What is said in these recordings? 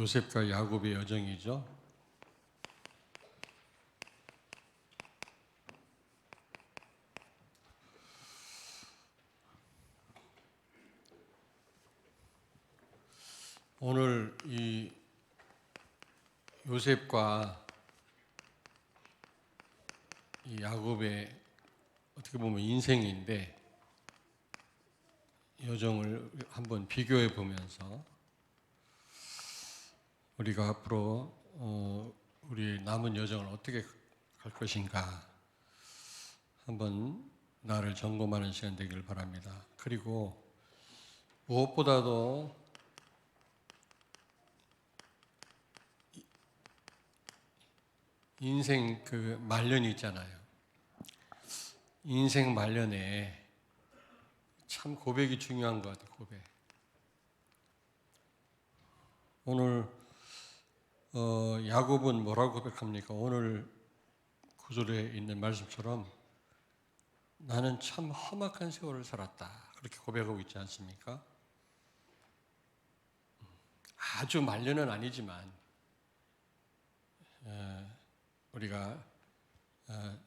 요셉과 야곱의 여정이죠. 오늘 이 요셉과 이 야곱의 어떻게 보면 인생인데 여정을 한번 비교해 보면서 우리가 앞으로 어, 우리 남은 여정을 어떻게 갈 것인가 한번 나를 점검하는 시간 되기를 바랍니다. 그리고 무엇보다도 이- 인생 그 말년이 있잖아요. 인생 말년에 참 고백이 중요한 것 같아요. 고백. 오늘 어, 야곱은 뭐라고 고백합니까? 오늘 구절에 있는 말씀처럼 나는 참 험악한 세월을 살았다. 그렇게 고백하고 있지 않습니까? 아주 말년은 아니지만 어, 우리가 어,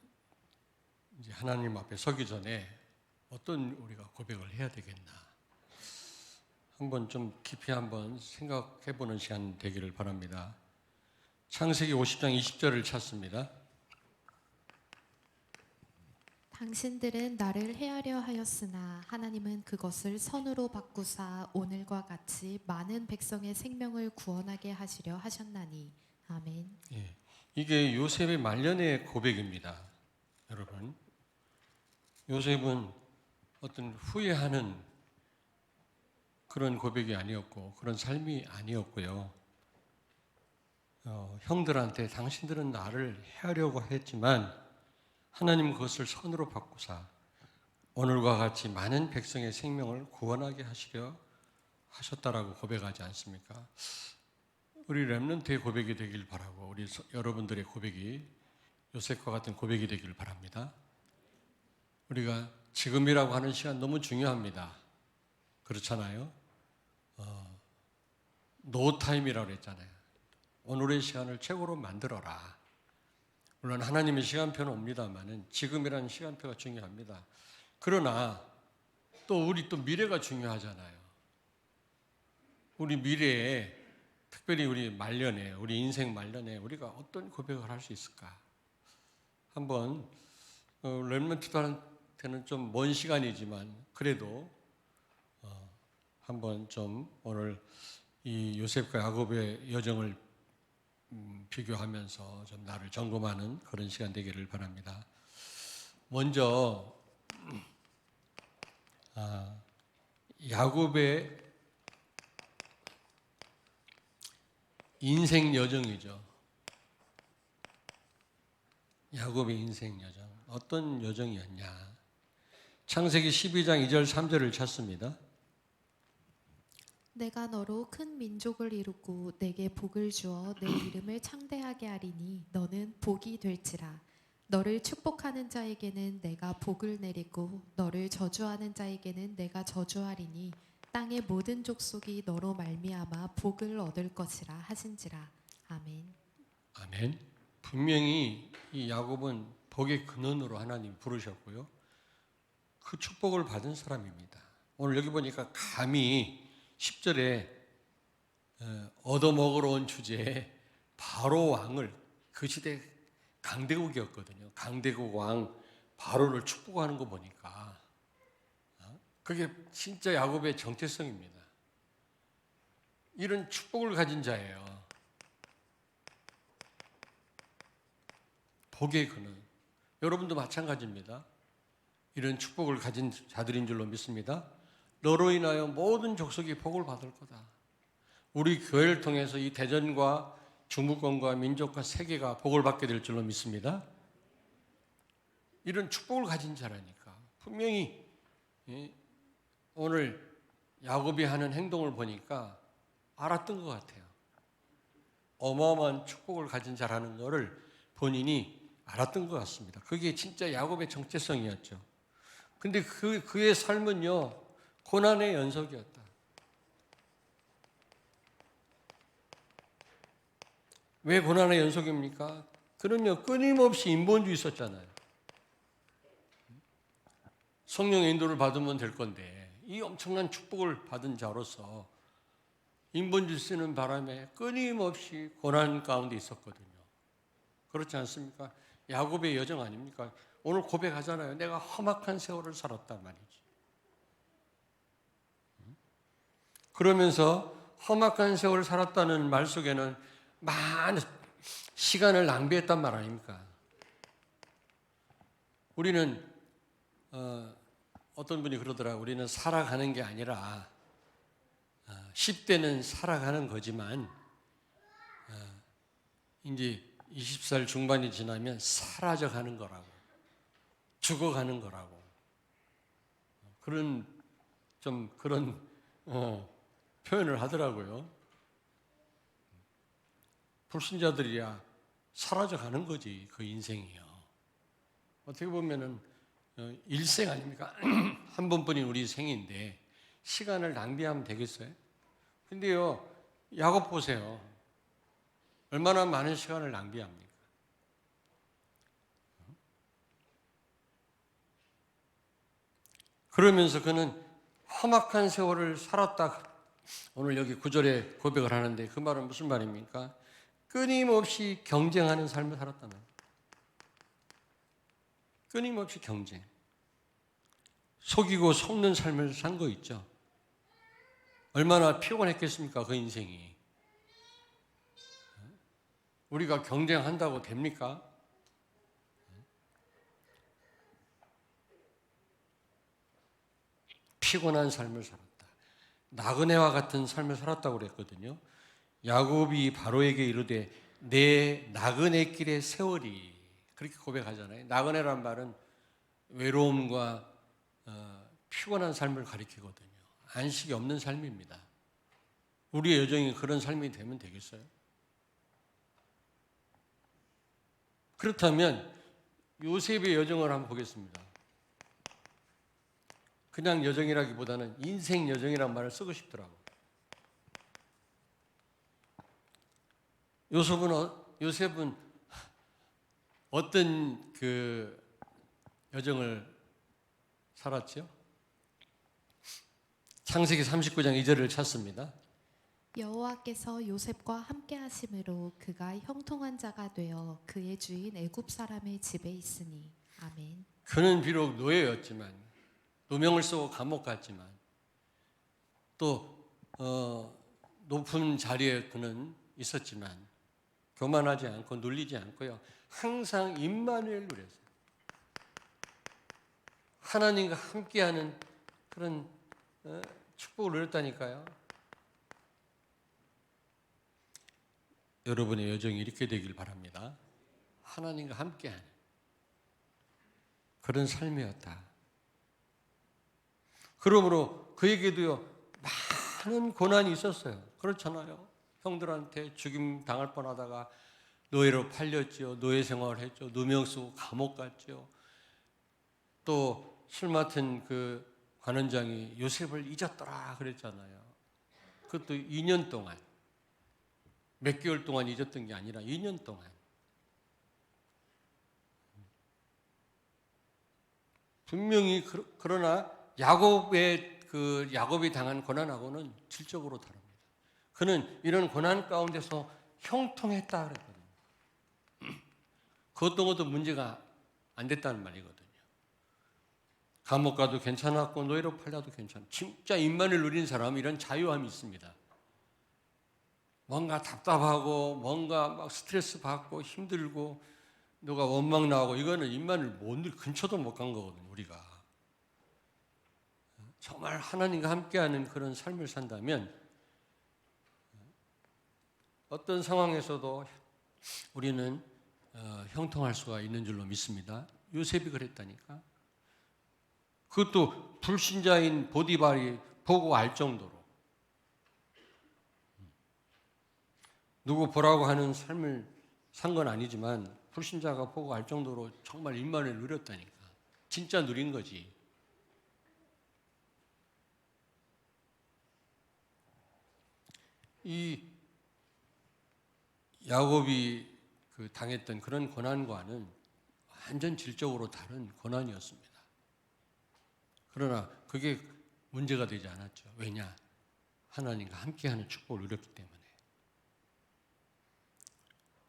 이제 하나님 앞에 서기 전에 어떤 우리가 고백을 해야 되겠나? 한번 좀 깊이 한번 생각해 보는 시간 되기를 바랍니다. 창세기 50장 20절을 찾습니다. 당신들은 나를 해하려 하였으나 하나님은 그것을 선으로 바꾸사 오늘과 같이 많은 백성의 생명을 구원하게 하시려 하셨나니 아멘. 예. 이게 요셉의 말년의 고백입니다. 여러분. 요셉은 어떤 후회하는 그런 고백이 아니었고 그런 삶이 아니었고요. 어, 형들한테 당신들은 나를 해하려고 했지만 하나님 그것을 선으로 바꾸사 오늘과 같이 많은 백성의 생명을 구원하게 하시려 하셨다라고 고백하지 않습니까? 우리 렘넌트의 고백이 되길 바라고 우리 서- 여러분들의 고백이 요셉과 같은 고백이 되길 바랍니다. 우리가 지금이라고 하는 시간 너무 중요합니다. 그렇잖아요. 어, 노타임이라고 그랬잖아요. 오늘의 시간을 최고로 만들어라. 물론 하나님의 시간표는 옵니다만은 지금이라는 시간표가 중요합니다. 그러나 또 우리 또 미래가 중요하잖아요. 우리 미래에 특별히 우리 말년에 우리 인생 말년에 우리가 어떤 고백을 할 수 있을까? 한번 어, 렘런트들한테는 좀 먼 시간이지만 그래도 어, 한번 좀 오늘 이 요셉과 야곱의 여정을 음, 비교하면서 좀 나를 점검하는 그런 시간 되기를 바랍니다. 먼저 아, 야곱의 인생 여정이죠. 야곱의 인생 여정. 어떤 여정이었냐? 창세기 12장 2절 3절을 찾습니다. 내가 너로 큰 민족을 이루고 내게 복을 주어 내 이름을 창대하게 하리니 너는 복이 될지라 너를 축복하는 자에게는 내가 복을 내리고 너를 저주하는 자에게는 내가 저주하리니 땅의 모든 족속이 너로 말미암아 복을 얻을 것이라 하신지라 아멘. 아멘. 분명히 이 야곱은 복의 근원으로 하나님 부르셨고요. 그 축복을 받은 사람입니다. 오늘 여기 보니까 감히 10절에 어, 얻어먹으러 온 주제에 바로 왕을 그 시대 강대국이었거든요. 강대국 왕 바로를 축복하는 거 보니까 어? 그게 진짜 야곱의 정체성입니다. 이런 축복을 가진 자예요. 복의 근원. 여러분도 마찬가지입니다. 이런 축복을 가진 자들인 줄로 믿습니다. 너로 인하여 모든 족속이 복을 받을 거다. 우리 교회를 통해서 이 대전과 중부권과 민족과 세계가 복을 받게 될 줄로 믿습니다. 이런 축복을 가진 자라니까 분명히 예, 오늘 야곱이 하는 행동을 보니까 알았던 것 같아요. 어마어마한 축복을 가진 자라는 것을 본인이 알았던 것 같습니다. 그게 진짜 야곱의 정체성이었죠. 근데 그, 그의 삶은요, 고난의 연속이었다. 왜 고난의 연속입니까? 그럼요 끊임없이 인본주의 있었잖아요. 성령의 인도를 받으면 될 건데 이 엄청난 축복을 받은 자로서 인본주의 쓰는 바람에 끊임없이 고난 가운데 있었거든요. 그렇지 않습니까? 야곱의 여정 아닙니까? 오늘 고백하잖아요. 내가 험악한 세월을 살았단 말이지. 그러면서 험악한 세월을 살았다는 말 속에는 많은 시간을 낭비했단 말 아닙니까? 우리는 어, 어떤 분이 그러더라. 우리는 살아가는 게 아니라 어, 10대는 살아가는 거지만 어, 이제 20살 중반이 지나면 사라져 가는 거라고. 죽어가는 거라고. 그런 좀 그런 어, 표현을 하더라고요. 불신자들이야 사라져 가는 거지 그 인생이요. 어떻게 보면은 어, 일생 아닙니까? 한 번뿐인 우리 생인데 시간을 낭비하면 되겠어요? 근데요 야곱 보세요. 얼마나 많은 시간을 낭비합니까? 그러면서 그는 험악한 세월을 살았다. 오늘 여기 구절에 고백을 하는데 그 말은 무슨 말입니까? 끊임없이 경쟁하는 삶을 살았다는. 끊임없이 경쟁. 속이고 속는 삶을 산 거 있죠. 얼마나 피곤했겠습니까? 그 인생이. 우리가 경쟁한다고 됩니까? 피곤한 삶을 살았다. 나그네와 같은 삶을 살았다고 그랬거든요. 야곱이 바로에게 이르되 내 나그네 길의 세월이 그렇게 고백하잖아요. 나그네란 말은 외로움과 어, 피곤한 삶을 가리키거든요. 안식이 없는 삶입니다. 우리의 여정이 그런 삶이 되면 되겠어요? 그렇다면 요셉의 여정을 한번 보겠습니다. 그냥 여정이라기보다는 인생 여정이란 말을 쓰고 싶더라고. 요셉은 어, 요셉은 어떤 그 여정을 살았죠? 창세기 39장 2절을 찾습니다. 여호와께서 요셉과 함께 하심으로 그가 형통한 자가 되어 그의 주인 애굽 사람의 집에 있으니 아멘. 그는 비록 노예였지만 누명을 쓰고 감옥 갔지만 또 어, 높은 자리에 그는 있었지만 교만하지 않고 눌리지 않고요 항상 임마누엘 누렸어요. 하나님과 함께하는 그런 어, 축복을 누렸다니까요. 여러분의 여정이 이렇게 되길 바랍니다. 하나님과 함께하는 그런 삶이었다. 그러므로 그에게도요 많은 고난이 있었어요. 그렇잖아요. 형들한테 죽임 당할 뻔 하다가 노예로 팔렸죠. 노예 생활을 했죠. 누명 쓰고 감옥 갔죠. 또술 맡은 그 관원장이 요셉을 잊었더라 그랬잖아요. 그것도 2년 동안 몇 개월 동안 잊었던 게 아니라 2년 동안 분명히 그- 그러나 야곱의 그 야곱이 당한 고난하고는 질적으로 다릅니다. 그는 이런 고난 가운데서 형통했다 그랬거든요. 그 어떤 것도 문제가 안 됐다는 말이거든요. 감옥 가도 괜찮았고 노예로 팔려도 괜찮. 진짜 입만을 누린 사람은 이런 자유함이 있습니다. 뭔가 답답하고 뭔가 막 스트레스 받고 힘들고 누가 원망 나오고 이거는 입만을 못늘 근처도 못 간 거거든요. 우리가 정말 하나님과 함께하는 그런 삶을 산다면 어떤 상황에서도 우리는 어, 형통할 수가 있는 줄로 믿습니다. 요셉이 그랬다니까. 그것도 불신자인 보디발이 보고 알 정도로 누구 보라고 하는 삶을 산 건 아니지만 불신자가 보고 알 정도로 정말 일만을 누렸다니까. 진짜 누린 거지. 이 야곱이 그 당했던 그런 고난과는 완전 질적으로 다른 고난이었습니다. 그러나 그게 문제가 되지 않았죠. 왜냐? 하나님과 함께하는 축복을 누렸기 때문에.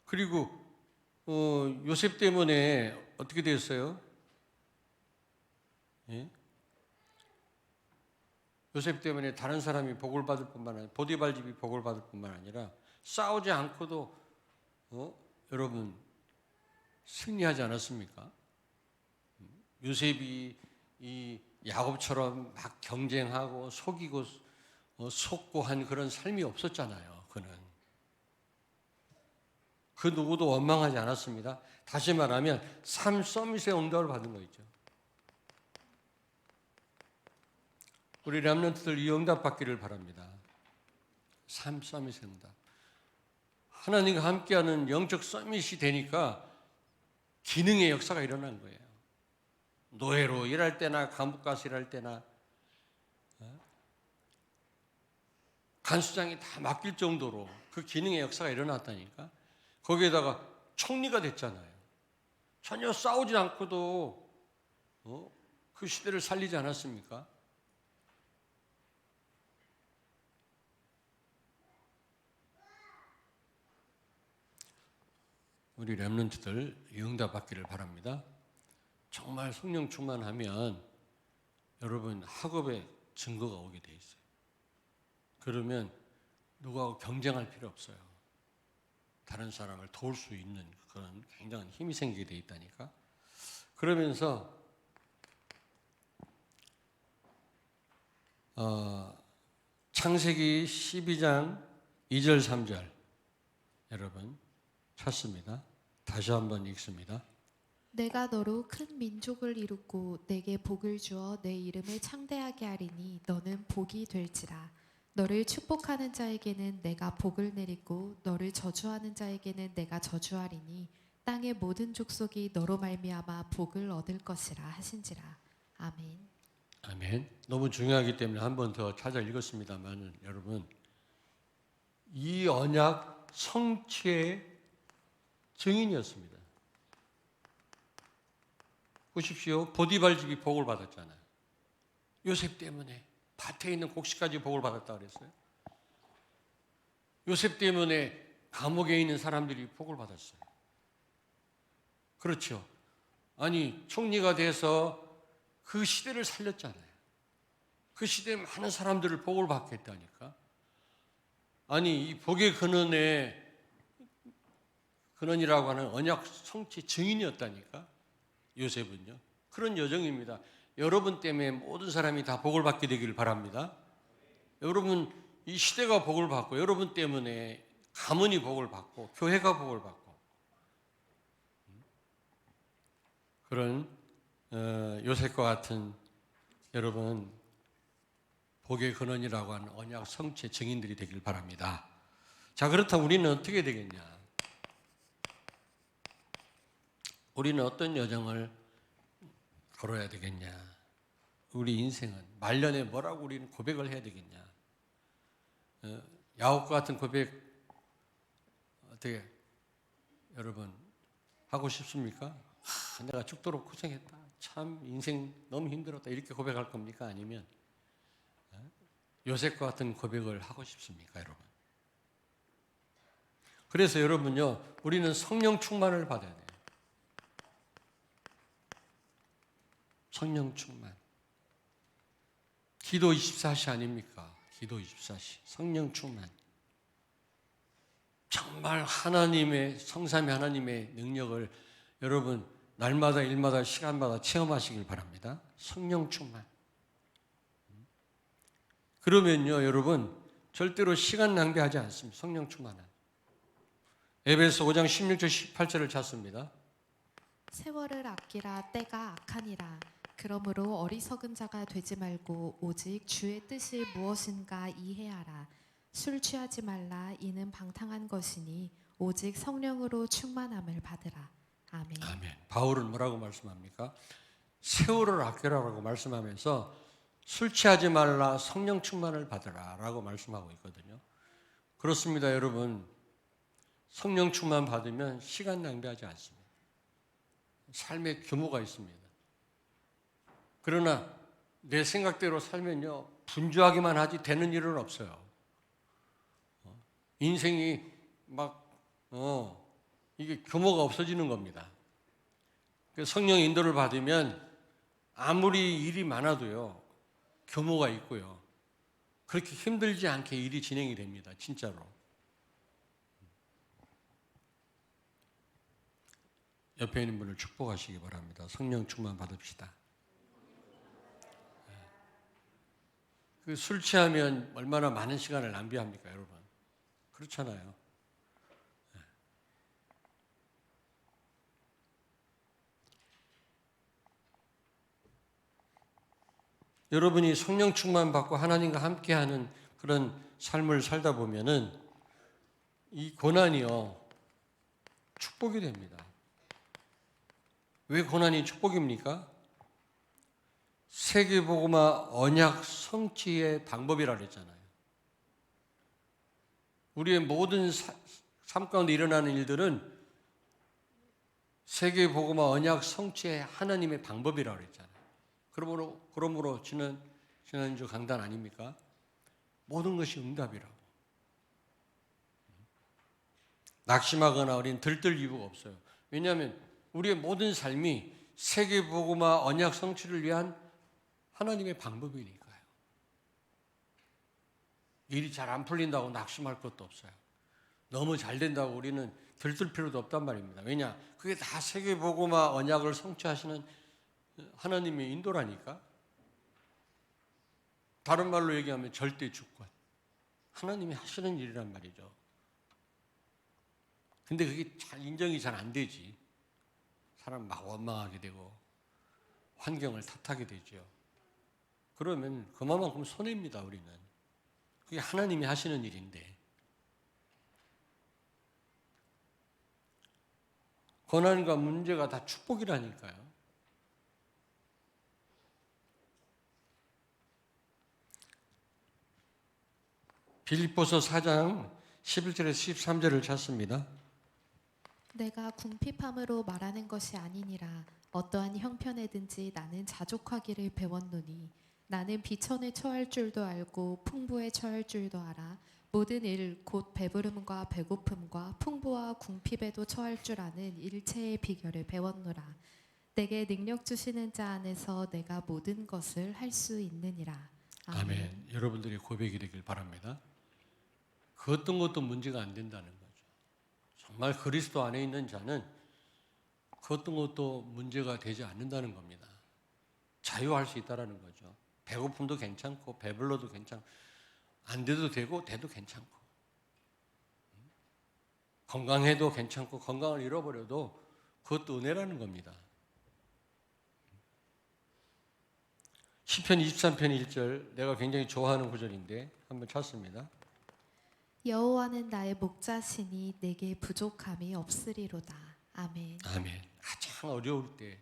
그리고 어, 요셉 때문에 어떻게 됐어요? 예? 요셉 때문에 다른 사람이 복을 받을 뿐만 아니라 보디발 집이 복을 받을 뿐만 아니라 싸우지 않고도 어? 여러분 승리하지 않았습니까? 요셉이 이 야곱처럼 막 경쟁하고 속이고 어, 속고 한 그런 삶이 없었잖아요. 그는 그 누구도 원망하지 않았습니다. 다시 말하면 삶 서밋의 응답을 받은 거 있죠. 우리 람런트들 이 응답 받기를 바랍니다. 삶 서밋의 응답. 하나님과 함께하는 영적 서밋이 되니까 기능의 역사가 일어난 거예요. 노예로 일할 때나 감옥 가서 일할 때나 어? 간수장이 다 맡길 정도로 그 기능의 역사가 일어났다니까. 거기에다가 총리가 됐잖아요. 전혀 싸우지 않고도 어? 그 시대를 살리지 않았습니까? 우리 랩런트들 응답 받기를 바랍니다. 정말 성령 충만하면 여러분 학업에 증거가 오게 돼 있어요. 그러면 누구하고 경쟁할 필요 없어요. 다른 사람을 도울 수 있는 그런 굉장한 힘이 생기게 돼 있다니까. 그러면서 어, 창세기 12장 2절 3절 여러분 찾습니다. 다시 한번 읽습니다. 내가 너로 큰 민족을 이루고 내게 복을 주어 내 이름을 창대하게 하리니 너는 복이 될지라 너를 축복하는 자에게는 내가 복을 내리고 너를 저주하는 자에게는 내가 저주하리니 땅의 모든 족속이 너로 말미암아 복을 얻을 것이라 하신지라 아멘. 아멘. 너무 중요하기 때문에 한 번 더 찾아 읽었습니다만 여러분 이 언약 성취의 증인이었습니다. 보십시오. 보디발 집이 복을 받았잖아요. 요셉 때문에 밭에 있는 곡식까지 복을 받았다 그랬어요. 요셉 때문에 감옥에 있는 사람들이 복을 받았어요. 그렇죠. 아니 총리가 돼서 그 시대를 살렸잖아요. 그 시대에 많은 사람들을 복을 받게 했다니까. 아니 이 복의 근원에 근원이라고 하는 언약 성취 증인이었다니까. 요셉은요. 그런 여정입니다. 여러분 때문에 모든 사람이 다 복을 받게 되기를 바랍니다. 여러분 이 시대가 복을 받고 여러분 때문에 가문이 복을 받고 교회가 복을 받고 그런 어, 요셉과 같은 여러분 복의 근원이라고 하는 언약 성취의 증인들이 되길 바랍니다. 자 그렇다면 우리는 어떻게 되겠냐? 우리는 어떤 여정을 걸어야 되겠냐? 우리 인생은 말년에 뭐라고 우리는 고백을 해야 되겠냐? 어, 야곱과 같은 고백 어떻게 여러분 하고 싶습니까? 하, 내가 죽도록 고생했다. 참 인생 너무 힘들었다. 이렇게 고백할 겁니까? 아니면 어? 요셉과 같은 고백을 하고 싶습니까, 여러분? 그래서 여러분요, 우리는 성령 충만을 받아야 돼요. 성령 충만. 기도 24시 아닙니까? 기도 24시. 성령 충만. 정말 하나님의 성삼위 하나님의 능력을 여러분 날마다 일마다 시간마다 체험하시길 바랍니다. 성령 충만. 그러면요, 여러분 절대로 시간 낭비하지 않습니다. 성령 충만한. 에베소 5장 16절 18절을 찾습니다. 세월을 아끼라 때가 악하니라 그러므로 어리석은 자가 되지 말고 오직 주의 뜻이 무엇인가 이해하라 술 취하지 말라 이는 방탕한 것이니 오직 성령으로 충만함을 받으라 아멘 아멘. 바울은 뭐라고 말씀합니까? 세월을 아껴라라고 말씀하면서 술 취하지 말라 성령 충만을 받으라라고 말씀하고 있거든요. 그렇습니다, 여러분. 성령 충만 받으면 시간 낭비하지 않습니다. 삶의 규모가 있습니다. 그러나 내 생각대로 살면요 분주하기만 하지 되는 일은 없어요. 어, 인생이 막 어, 이게 규모가 없어지는 겁니다. 그 성령 인도를 받으면 아무리 일이 많아도요 규모가 있고요 그렇게 힘들지 않게 일이 진행이 됩니다. 진짜로. 옆에 있는 분을 축복하시기 바랍니다. 성령 충만 받읍시다. 그 술 취하면 얼마나 많은 시간을 낭비합니까, 여러분? 그렇잖아요. 예. 여러분이 성령 충만 받고 하나님과 함께하는 그런 삶을 살다 보면은 이 고난이요 축복이 됩니다. 왜 고난이 축복입니까? 세계복음화 언약 성취의 방법이라 그랬잖아요. 우리의 모든 사- 삶 가운데 일어나는 일들은 세계복음화 언약 성취의 하나님의 방법이라 그랬잖아요. 그러므로 그러므로 지난 지난주 강단 아닙니까? 모든 것이 응답이라고. 낙심하거나 우리는 들뜰 이유가 없어요. 왜냐하면 우리의 모든 삶이 세계복음화 언약 성취를 위한 하나님의 방법이니까요. 일이 잘 안 풀린다고 낙심할 것도 없어요. 너무 잘 된다고 우리는 들뜰 필요도 없단 말입니다. 왜냐? 그게 다 세계복음화 언약을 성취하시는 하나님의 인도라니까. 다른 말로 얘기하면 절대 주권. 하나님이 하시는 일이란 말이죠. 근데 그게 잘 인정이 잘 안 되지. 사람 막 원망하게 되고 환경을 탓하게 되죠. 그러면 그만큼 손해입니다, 우리는. 그게 하나님이 하시는 일인데. 고난과 문제가 다 축복이라니까요. 빌립보서 4장 11절에서 13절을 찾습니다. 내가 궁핍함으로 말하는 것이 아니니라 어떠한 형편에든지 나는 자족하기를 배웠노니 나는 비천에 처할 줄도 알고 풍부에 처할 줄도 알아 모든 일 곧 배부름과 배고픔과 풍부와 궁핍에도 처할 줄 아는 일체의 비결을 배웠노라 내게 능력 주시는 자 안에서 내가 모든 것을 할 수 있느니라 아멘. 여러분들의 고백이 되길 바랍니다. 그 어떤 것도 문제가 안 된다는 거죠. 정말 그리스도 안에 있는 자는 그 어떤 것도 문제가 되지 않는다는 겁니다. 자유할 수 있다라는 거죠. 배고픔도 괜찮고 배불러도 괜찮고 안 돼도 되고 돼도 괜찮고 건강해도 괜찮고 건강을 잃어버려도 그것도 은혜라는 겁니다. 시편 23편 1절 내가 굉장히 좋아하는 구절인데 한번 찾습니다. 여호와는 나의 목자시니 내게 부족함이 없으리로다 아멘 아멘. 가장 어려울 때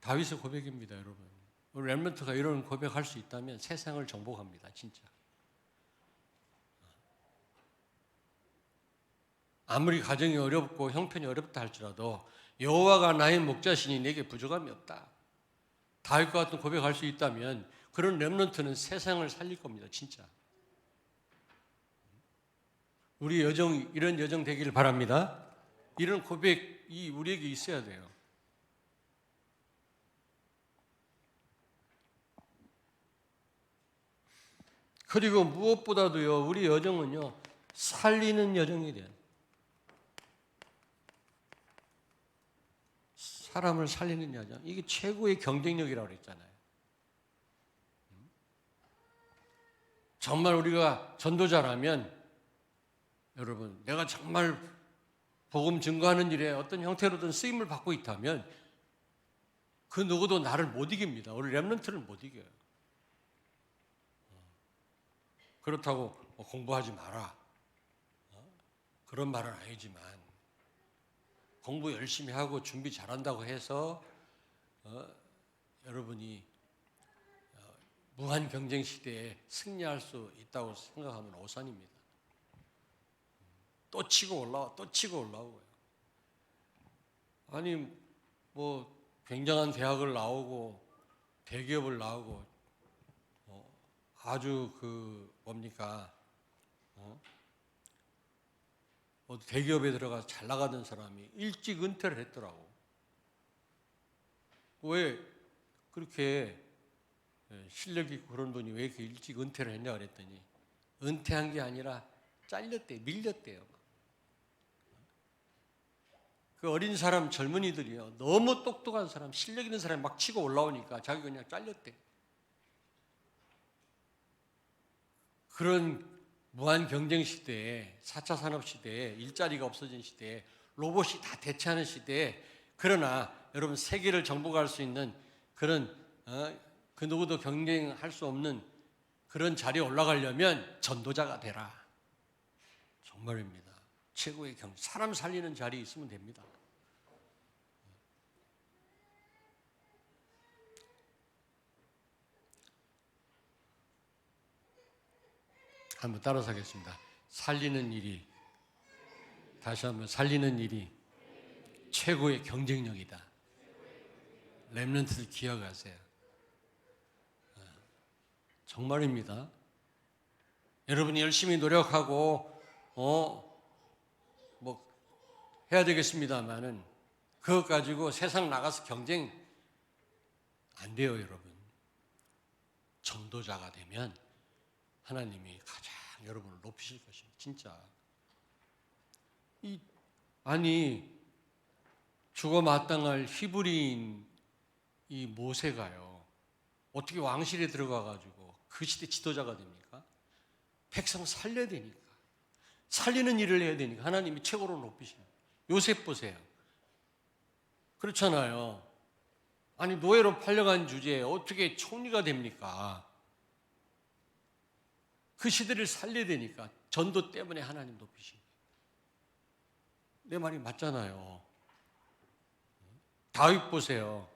다윗의 고백입니다, 여러분. 우리 렘런트가 이런 고백할 수 있다면 세상을 정복합니다, 진짜. 아무리 가정이 어렵고 형편이 어렵다 할지라도 여호와가 나의 목자시니 내게 부족함이 없다. 다윗과 같은 고백할 수 있다면 그런 렘런트는 세상을 살릴 겁니다, 진짜. 우리 여정 이런 여정 되기를 바랍니다. 이런 고백이 우리에게 있어야 돼요. 그리고 무엇보다도요, 우리 여정은요, 살리는 여정이 돼요. 사람을 살리는 여정. 이게 최고의 경쟁력이라고 그랬잖아요. 정말 우리가 전도자라면, 여러분, 내가 정말 복음 증거하는 일에 어떤 형태로든 쓰임을 받고 있다면 그 누구도 나를 못 이깁니다. 우리 렘넌트를 못 이겨요. 그렇다고 뭐 공부하지 마라. 어? 그런 말은 아니지만 공부 열심히 하고 준비 잘한다고 해서 어, 여러분이 어, 무한 경쟁 시대에 승리할 수 있다고 생각하면 오산입니다. 또 치고 올라와 또 치고 올라오고요. 아니 뭐 굉장한 대학을 나오고 대기업을 나오고 어, 아주 그 뭡니까 어? 어, 대기업에 들어가서 잘 나가던 사람이 일찍 은퇴를 했더라고. 왜 그렇게 예, 실력 있고 그런 분이 왜 이렇게 일찍 은퇴를 했냐 그랬더니 은퇴한 게 아니라 잘렸대, 밀렸대요. 그 어린 사람 젊은이들이요 너무 똑똑한 사람, 실력 있는 사람이 막 치고 올라오니까 자기 가 그냥 잘렸대. 그런 무한 경쟁 시대에 4차 산업 시대에 일자리가 없어진 시대에 로봇이 다 대체하는 시대에 그러나 여러분 세계를 정복할 수 있는 그런 어, 그 누구도 경쟁할 수 없는 그런 자리에 올라가려면 전도자가 되라. 정말입니다. 최고의 경 사람 살리는 자리에 있으면 됩니다. 한번 따라서 하겠습니다. 살리는 일이 다시 한번 살리는 일이 최고의 경쟁력이다. 렘넌트들 기억하세요. 어, 정말입니다. 여러분이 열심히 노력하고 어 뭐 해야 되겠습니다만은 그것 가지고 세상 나가서 경쟁 안 돼요, 여러분. 전도자가 되면 하나님이 가장 여러분을 높이실 것입니다. 진짜. 이 아니 죽어 마땅할 히브리인 이 모세가요. 어떻게 왕실에 들어가 가지고 그 시대 지도자가 됩니까? 백성 살려야 되니까. 살리는 일을 해야 되니까 하나님이 최고로 높이십니다. 요셉 보세요. 그렇잖아요. 아니 노예로 팔려간 주제에 어떻게 총리가 됩니까? 그 시대를 살려야 되니까 전도 때문에 하나님 높이신. 내 말이 맞잖아요. 다윗 보세요.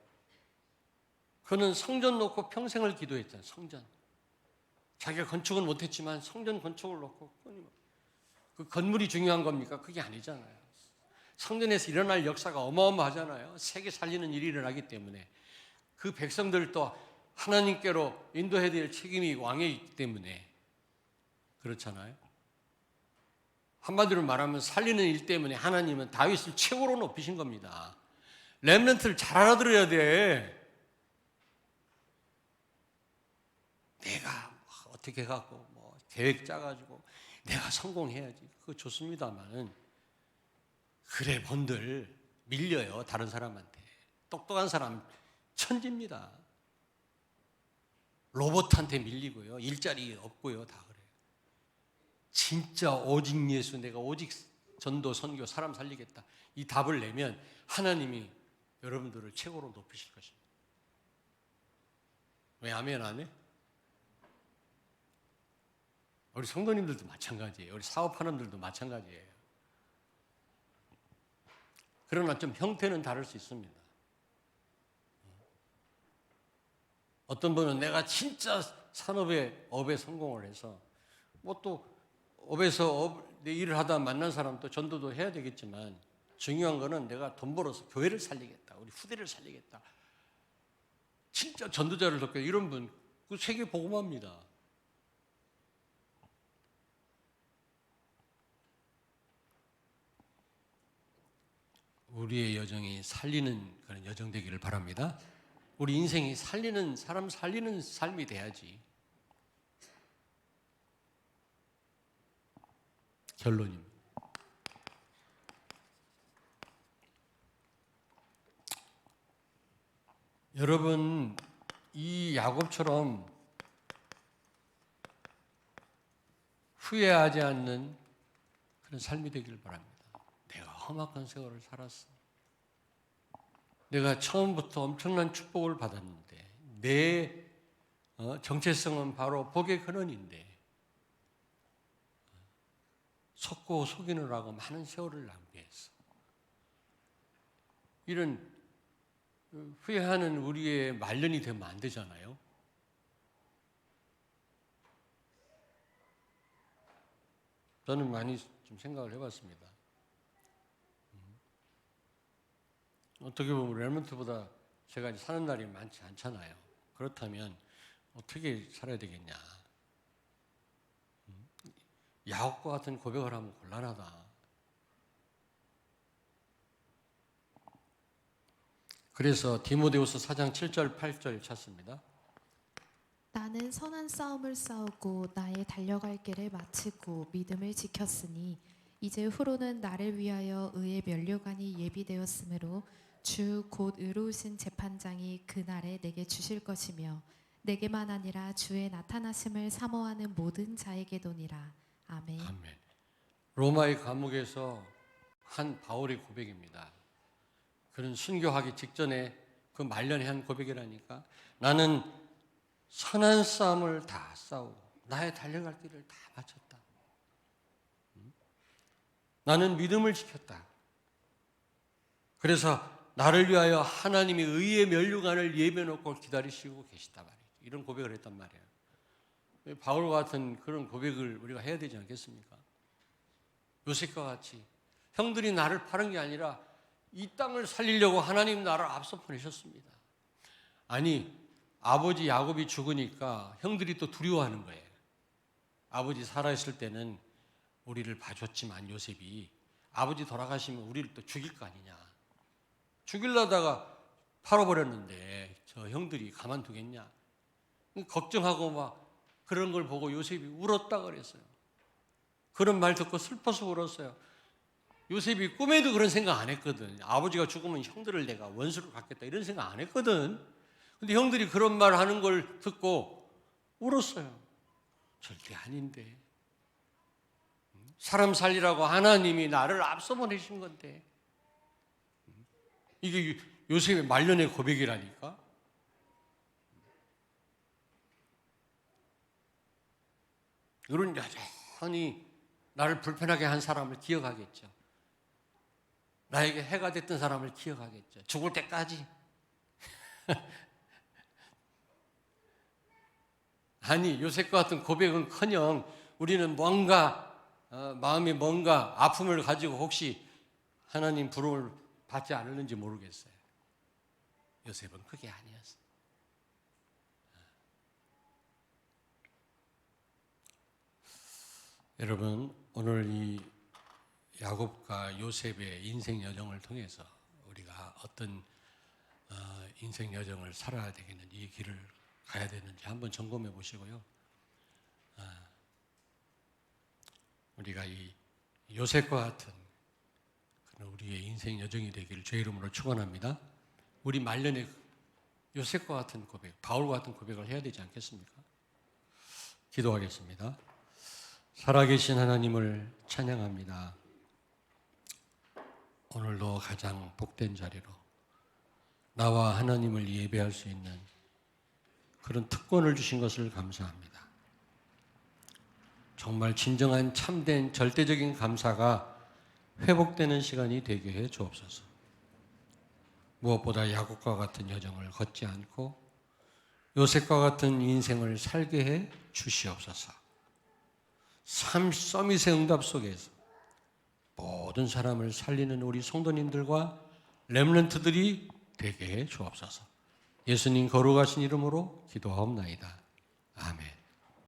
그는 성전 놓고 평생을 기도했잖아요. 성전. 자기가 건축은 못했지만 성전 건축을 놓고 그 건물이 중요한 겁니까? 그게 아니잖아요. 성전에서 일어날 역사가 어마어마하잖아요. 세계 살리는 일이 일어나기 때문에 그 백성들도 하나님께로 인도해야 될 책임이 왕에 있기 때문에 그렇잖아요. 한마디로 말하면 살리는 일 때문에 하나님은 다윗을 최고로 높이신 겁니다. 렘넌트를 잘 알아들어야 돼. 내가 어떻게 갖고 뭐 계획 짜가지고 내가 성공해야지. 그거 좋습니다만은 그래 본들 밀려요 다른 사람한테. 똑똑한 사람 천지입니다. 로봇한테 밀리고요 일자리 없고요 다. 진짜 오직 예수 내가 오직 전도 선교 사람 살리겠다 이 답을 내면 하나님이 여러분들을 최고로 높이실 것입니다. 왜 아멘 안 해? 우리 성도님들도 마찬가지예요. 우리 사업하는 분들도 마찬가지예요. 그러나 좀 형태는 다를 수 있습니다. 어떤 분은 내가 진짜 산업에 업에 성공을 해서 뭐 또 업에서 업, 내 일을 하다 만난 사람도 전도도 해야 되겠지만 중요한 거는 내가 돈 벌어서 교회를 살리겠다. 우리 후대를 살리겠다. 진짜 전도자를 돕겠다. 이런 분, 그 세계 복음합니다. 우리의 여정이 살리는 그런 여정 되기를 바랍니다. 우리 인생이 살리는 사람 살리는 삶이 돼야지. 결론입니다. 여러분 이 야곱처럼 후회하지 않는 그런 삶이 되기를 바랍니다. 내가 험악한 세월을 살았어. 내가 처음부터 엄청난 축복을 받았는데 내 어, 정체성은 바로 복의 근원인데 속고 속이느라고 많은 세월을 낭비했어. 이런 후회하는 우리의 말년이 되면 안 되잖아요. 저는 많이 좀 생각을 해봤습니다. 음. 어떻게 보면 레몬트보다 제가 사는 날이 많지 않잖아요. 그렇다면 어떻게 살아야 되겠냐? 음. 야곱과 같은 고백을 하면 곤란하다. 그래서 디모데후서 4장 7절 8절 찾습니다. 나는 선한 싸움을 싸우고 나의 달려갈 길을 마치고 믿음을 지켰으니 이제 후로는 나를 위하여 의의 면류관이 예비되었으므로 주 곧 의로우신 재판장이 그날에 내게 주실 것이며 내게만 아니라 주의 나타나심을 사모하는 모든 자에게도니라 아멘. 아멘. 로마의 감옥에서 한 바울의 고백입니다. 그는 순교하기 직전에 그 말년에 한 고백이라니까 나는 선한 싸움을 다 싸우고 나의 달려갈 길을 다 마쳤다. 음? 나는 믿음을 지켰다. 그래서 나를 위하여 하나님의 의의 면류관을 예배 놓고 기다리시고 계시다 말이죠. 이런 고백을 했단 말이에요. 바울과 같은 그런 고백을 우리가 해야 되지 않겠습니까? 요셉과 같이 형들이 나를 파는 게 아니라 이 땅을 살리려고 하나님 나를 앞서 보내셨습니다. 아니 아버지 야곱이 죽으니까 형들이 또 두려워하는 거예요. 아버지 살아있을 때는 우리를 봐줬지만 요셉이 아버지 돌아가시면 우리를 또 죽일 거 아니냐. 죽일라다가 팔아버렸는데 저 형들이 가만두겠냐. 걱정하고 막 그런 걸 보고 요셉이 울었다 그랬어요. 그런 말 듣고 슬퍼서 울었어요. 요셉이 꿈에도 그런 생각 안 했거든. 아버지가 죽으면 형들을 내가 원수로 갖겠다 이런 생각 안 했거든. 근데 형들이 그런 말 하는 걸 듣고 울었어요. 절대 아닌데. 사람 살리라고 하나님이 나를 앞서 보내신 건데. 이게 요셉의 말년의 고백이라니까. 그런 여전히 나를 불편하게 한 사람을 기억하겠죠. 나에게 해가 됐던 사람을 기억하겠죠. 죽을 때까지. 아니 요셉과 같은 고백은 커녕 우리는 뭔가 어, 마음이 뭔가 아픔을 가지고 혹시 하나님 부름을 받지 않았는지 모르겠어요. 요셉은 그게 아니었어. 여러분 오늘 이 야곱과 요셉의 인생 여정을 통해서 우리가 어떤 어, 인생 여정을 살아야 되겠는지 이 길을 가야 되는지 한번 점검해 보시고요. 아, 우리가 이 요셉과 같은 그런 우리의 인생 여정이 되기를 주의 이름으로 축원합니다. 우리 말년에 요셉과 같은 고백, 바울과 같은 고백을 해야 되지 않겠습니까? 기도하겠습니다. 살아계신 하나님을 찬양합니다. 오늘도 가장 복된 자리로 나와 하나님을 예배할 수 있는 그런 특권을 주신 것을 감사합니다. 정말 진정한 참된 절대적인 감사가 회복되는 시간이 되게 해 주옵소서. 무엇보다 야곱과 같은 여정을 걷지 않고 요셉과 같은 인생을 살게 해 주시옵소서. 삶 서밋의 응답 속에서 모든 사람을 살리는 우리 성도님들과 렘런트들이 되게 해 주옵소서. 예수님 거룩하신 이름으로 기도하옵나이다. 아멘.